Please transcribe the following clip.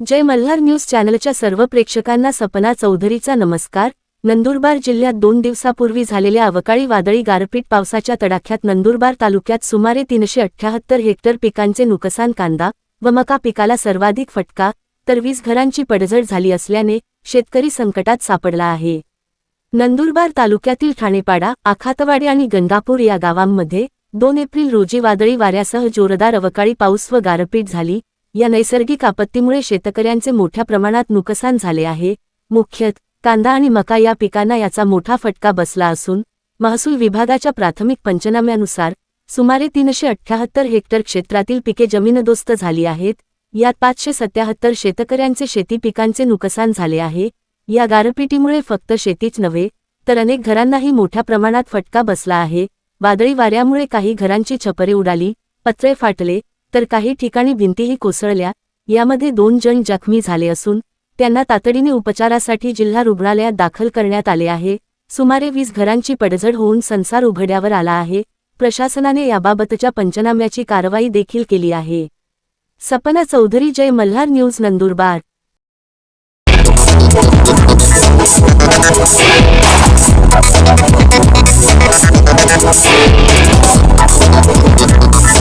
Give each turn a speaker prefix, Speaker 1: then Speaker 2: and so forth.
Speaker 1: जय Malhar news चॅनलच्या सर्व प्रेक्षकांना सपना चौधरीचा नमस्कार. नंदुरबार जिल्ह्यात दोन दिवसापूर्वी झालेल्या अवकाळी वादळी गारपीट पावसाच्या तडाख्यात नंदुरबार तालुक्यात सुमारे तीनशे अठ्ठ्याहत्तर हेक्टर पिकांचे नुकसान कांदा व मका पिकाला सर्वाधिक फटका तर वीस घरांची पडझड झाली असल्याने शेतकरी संकटात सापडला आहे. नंदुरबार तालुक्यातील ठाणेपाडा आखातवाडी आणि गंगापूर या गावांमध्ये दोन एप्रिल रोजी वादळी वाऱ्यासह जोरदार अवकाळी पाऊस व गारपीट झाली. या नैसर्गिक आपत्तीमुळे शेतकऱ्यांचे मोठ्या प्रमाणात नुकसान झाले आहे. मुख्यत कांदा आणि मका या पिकांना याचा मोठा फटका बसला असून महसूल विभागाच्या प्राथमिक पंचनाम्यानुसार सुमारे तीनशे अठ्ठ्याहत्तर हेक्टर क्षेत्रातील पिके जमीनदोस्त झाली आहेत. यात पाचशे सत्याहत्तर शेतकऱ्यांचे शेती पिकांचे नुकसान झाले आहे. या गारपिटीमुळे फक्त शेतीच नव्हे तर अनेक घरांनाही मोठ्या प्रमाणात फटका बसला आहे. वादळी वाऱ्यामुळे काही घरांची छपरे उडाली पत्रे फाटले तर काही ठिकाणी भिंतीही कोसळल्या. यामध्ये दोन जण जखमी झाले असून त्यांना तातडीने उपचारासाठी जिल्हा रुग्णालयात दाखल करण्यात आले आहे. सुमारे वीस घरांची पडझड होऊन संसार उघड्यावर आला आहे. प्रशासनाने याबाबतच्या पंचनाम्याची कारवाई देखील केली आहे. सपना चौधरी जय मल्हार न्यूज नंदुरबार.